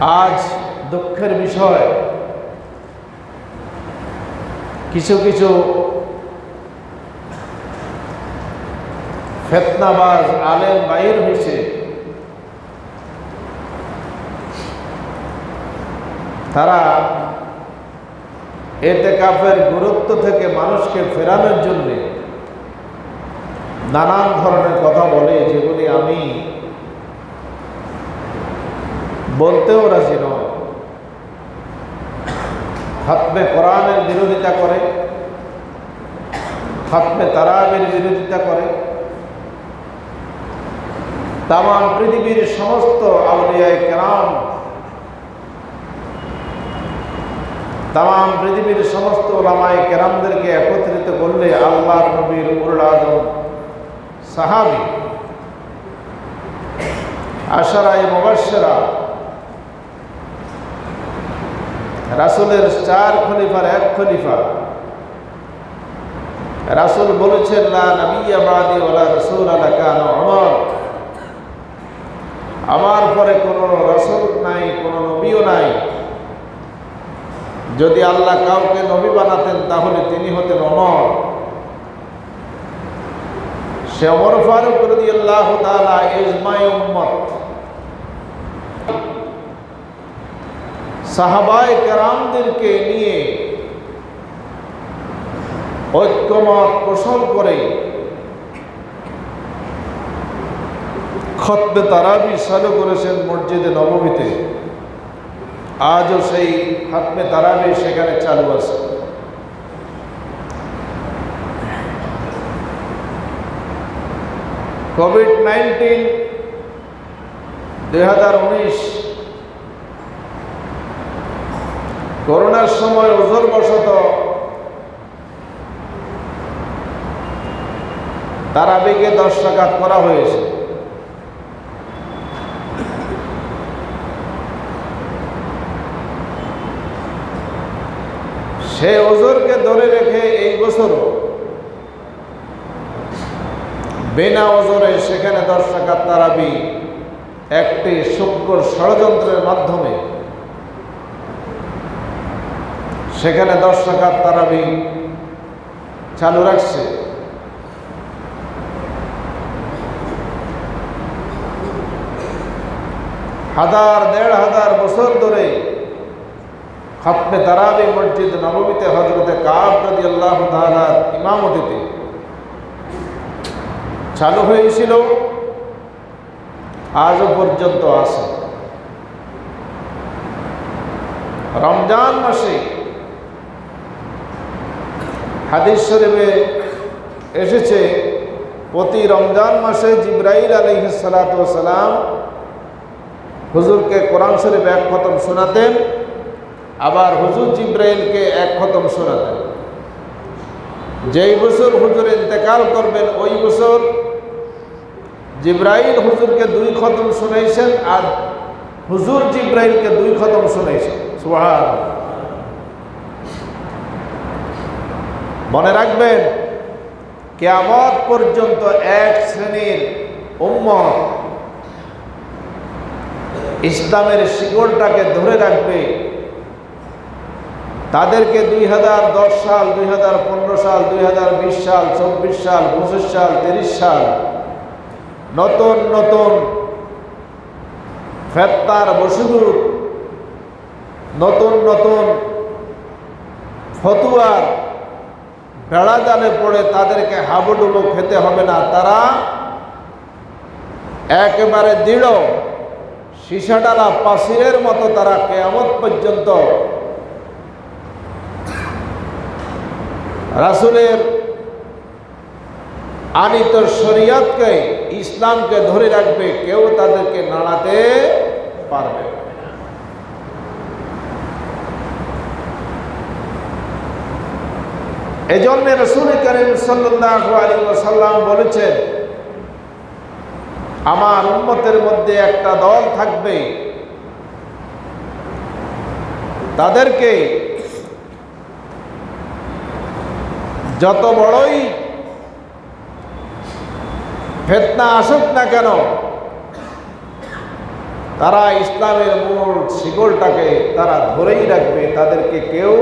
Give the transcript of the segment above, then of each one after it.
আজ দুঃখের বিষয়। কিছু কিছু ফেতনাবাজ আলেম বাইর হয়েছে। তারা এতে কাফের গুরুত্ব থেকে মানুষকে ফেরানোর জন্য নানান ধরনের কথা বলে, যেগুলি আমি বলতেও রাজি নয়। খাতমে কোরআনের বিরোধিতা করে, খাতমে তারাবের বিরোধিতা করে। তাম পৃথিবীর সমস্ত আউলিয়ায় কেরাম তাম পৃথিবীর সমস্ত ওলামায় কেরামদেরকে একত্রিত করলে আল্লাহ নবীর উল আজম সাহাবি, আশারায় মুবাসেরা রাসুলের চার খলিফার এক খলিফা। রাসুল বলেছেন না নবিয়া বাদি ওলা রসুল আলা কান অমর আমার পরে কোনো রসুল নাই, কোনো নবীও নাই। যদি আল্লাহ কাউকে নবী বানাতেন, তাহলে তিনি হতেন অমর সে অমর ফারুক রদি আল্লাহ তালা ইজমাই উম্মত। সাহাবাই কেরামদেরকে নিয়ে ঐক্যমত পোষণ করে খতবে তারাবি চালু করেছেন মসজিদে নবমীতে। আজও সেই খতমে তারাবি সেখানে চালু আছে। কোভিড নাইন্টিন দুই হাজার উনিশ করোনার সময় ওজোর বশত তারাবিকে দশ টাকাত করা হয়েছে। সে ওজোরকে ধরে রেখে এই বছরও বিনা ওজরে সেখানে দশ টাকার তারাবি একটি সূক্ষ্ম ষড়যন্ত্রের মাধ্যমে সেখানে দশ টাকার তারাবি চালু রাখছে। হাজার, দেড় হাজার বছর ধরে খতমে তারাবি মসজিদ নবমীতে হজরতে কাব রদি আল্লাহ ইমামতিতে চালু হয়েছিল, আজও পর্যন্ত আছে। রমজান মাসে হাদিস শরীফে এসেছে, প্রতি রমজান মাসে জিব্রাইল আলহিসালাম হুজুরকে কোরআন শরীফ এক খতম শোনাতেন, আবার হুজুর জিব্রাইলকে এক খতম শোনাতেন। যেই বছর হুজুর ইন্তেকাল করবেন, ওই বছর জিব্রাইল হুজুরকে দুই খতম শোনাইছেন আর হুজুর জিব্রাইলকে দুই খতম শোনাইছেন। সুহান মনে রাখবেন, কেয়ামত পর্যন্ত এক শ্রেণির উম্মত ইসলামের শিকড়টাকে ধরে রাখবে। তাদেরকে দুই হাজার দশ সাল, দুই হাজার পনেরো সাল, দুই হাজার বিশ সাল, চব্বিশ সাল, পঁচিশ সাল, তিরিশ সাল নতুন নতুন ফেত্তার বসুদূত নতুন নতুন ফতুয়ার বেড়া জালে পড়ে তাদেরকে হাবুডুবু খেতে হবে না। তারা একেবারে দৃঢ়। সীসাডালা পাশিরের মতো তারা কেয়ামত পর্যন্ত রাসুলের আনিত শরিয়তকে, ইসলামকে ধরে রাখবে। কেউ তাদেরকে নাড়াতে পারবে না। এজন্য রসুল করিম সাল্লাহ সাল্লাম বলেছেন, আমার উন্মতের মধ্যে একটা দল থাকবে, তাদেরকে যত বড়ই ফেতনা আসুক না কেন, তারা ইসলামের মূল শিকলটাকে তারা ধরেই রাখবে, তাদেরকে কেউ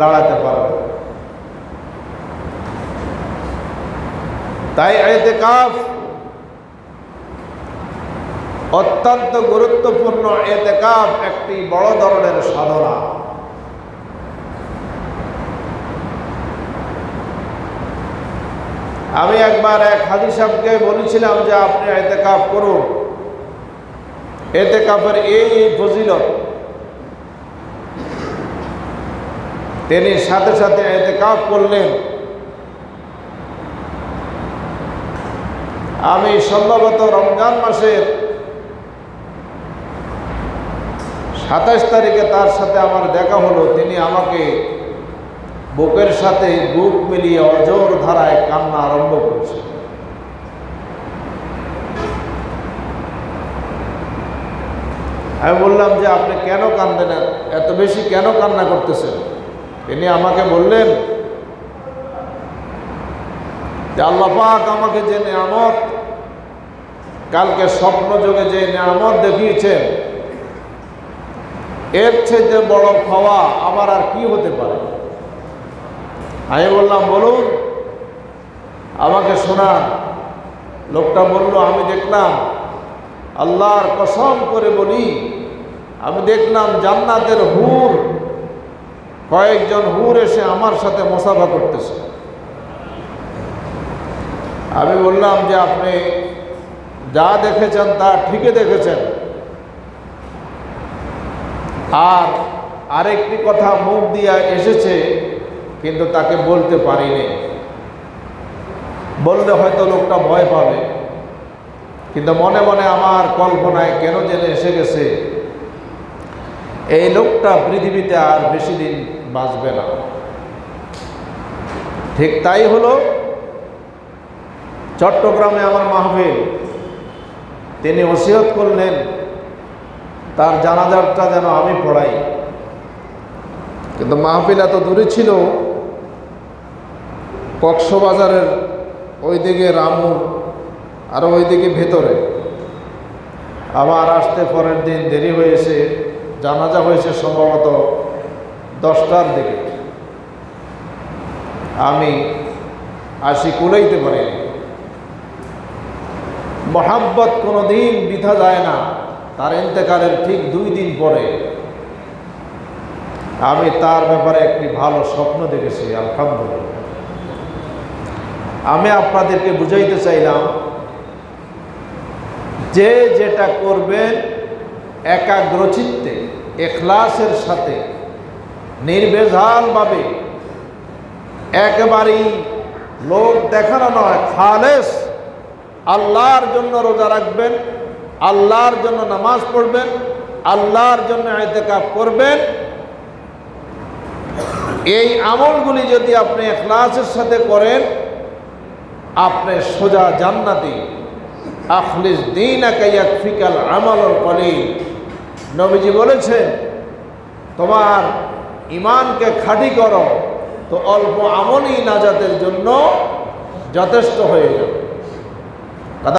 লড়াতে পারবে তাই এতেকাফ অত্যন্ত গুরুত্বপূর্ণ এতেকাফ একটি বড় ধরনের সাধনা। আমি একবার এক হাজি সাহেবকে বলেছিলাম যে আপনি এতেকাফ করুন। এতেকাফের এই ফজিলত। তিনি সাথে সাথে এতেকাফ করলেন। আমি সম্ভবত রমজান মাসের সাতাশ তারিখে তার সাথে আমার দেখা হলো। তিনি আমাকে বুকের সাথে বুক মিলিয়ে অজোর ধারায় কান্না আরম্ভ করেছে। আমি বললাম যে, আপনি কেন কান্দেন? এত বেশি কেন কান্না করতেছেন? তিনি আমাকে বললেন, যে আল্লাহ পাক আমাকে যে নিয়ামত কালকে স্বপ্ন যোগে যে নিয়ামত দেখিয়েছেন, এর চেয়ে বড় খাওয়া আমার আর কি হতে পারে? আমি বললাম, বলুন, আমাকে শোনান। লোকটা বলল, আমি দেখলাম, আল্লাহর কসম করে বলি, আমি দেখলাম জান্নাতের হুর, কয়েকজন হুর এসে আমার সাথে মোসাফা করতেছে। আমি বললাম যে, আপনি যা দেখেছেন তা ঠিকই দেখেছেন। আর আরেকটি কথা মুখ দিয়া এসেছে, কিন্তু তাকে বলতে পারিনি। বললে হয়তো লোকটা ভয় পাবে, কিন্তু মনে মনে আমার কল্পনায় কেন জেনে এসে গেছে, এই লোকটা পৃথিবীতে আর বেশি দিন বাঁচবে না। ঠিক তাই হলো, চট্টগ্রামে আমার মাহফিল। তিনি ওসিয়ত করলেন, তার জানাজারটা যেন আমি পড়াই। কিন্তু মাহফিল এত দূরে ছিল, কক্সবাজারের ওইদিকে রামুর আর ওইদিকে ভেতরে। আবার আসতে পরের দিন দেরি হয়েছে, জানাজা হয়েছে সম্ভবত দশটার দিকে। আমি আসি কুলাইতে পারি মহাব্বত কোনো দিন বিধা যায় না। তার ইন্তেকালের ঠিক দুই দিন পরে আমি তার ব্যাপারে একটি ভালো স্বপ্ন দেখেছি, আলহামদুলিল্লাহ। আমি আপনাদেরকে বুঝাইতে চাইলাম, যে যেটা করবেন একাগ্রচিত্তে, এখলাসের সাথে নির্বেজালভাবে একেবারেই লোক দেখানো নয়, খালেস আল্লাহর জন্য রোজা রাখবেন, আল্লাহর জন্য নামাজ পড়বেন, আল্লাহর জন্য এতেকাপ করবেন। এই আমলগুলি যদি আপনি এখলাসের সাথে করেন, আপনি সোজা জান্নাতি। আখলিস দিন ফিকাল আমল কলিল। নবীজি বলেছেন, তোমার ইমানকে খাঁটি করো, তো অল্প আমলই নাজাতের জন্য যথেষ্ট হয়ে যাবে।